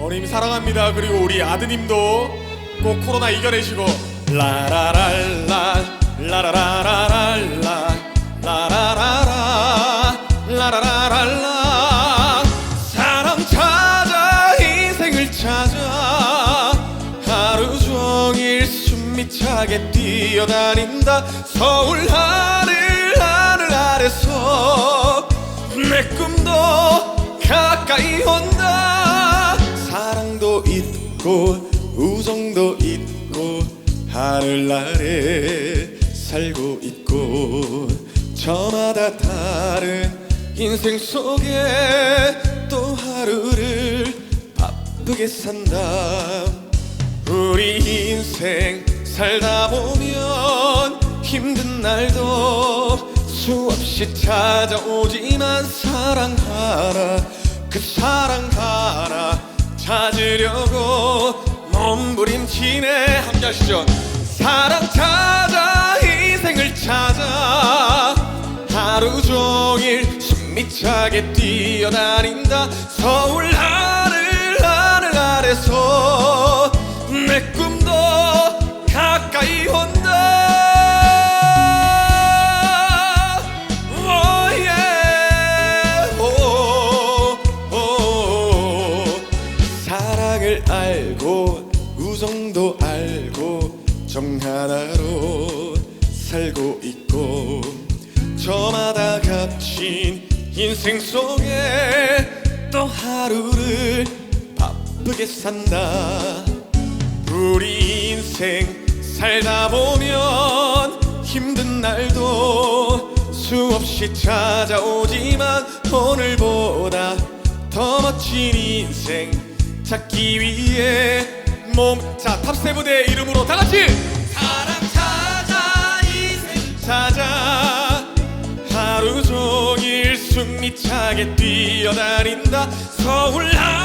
어머님 사랑합니다. 그리고 우리 아드님도 꼭 코로나 이겨내시고 라라랄라 라라라라랄라 라라라라 라라라랄라 사랑 찾아 인생을 찾아 하루 종일 숨이 차게 뛰어다닌다 서울 하늘 하늘 아래서 있고 우정도 있고 하늘 아래 살고 있고 저마다 다른 인생 속에 또 하루를 바쁘게 산다. 우리 인생 살다 보면 힘든 날도 수없이 찾아오지만 사랑 하나 그 사랑 하나 찾으려고 몸부림치네 함께 하시죠 사랑 찾아 인생을 찾아 하루 종일 숨이 차게 뛰어다닌다 서울 하늘 하늘 아래서 내 꿈도 가까이 온다 Oh yeah. Oh, oh. 사랑을 알고 우정도 알고 정 하나로 살고 있고 저마다 갇힌 인생 속에 또 하루를 바쁘게 산다. 우리 인생 살다 보면 힘든 날도 수없이 찾아오지만 오늘보다 더 멋진 인생 찾기 위해 몸. 자, 탑세븐의 이름으로 다 같이. 사랑 찾아 이생 찾아. 하루 종일 숨이 차게 뛰어다닌다. 서울 나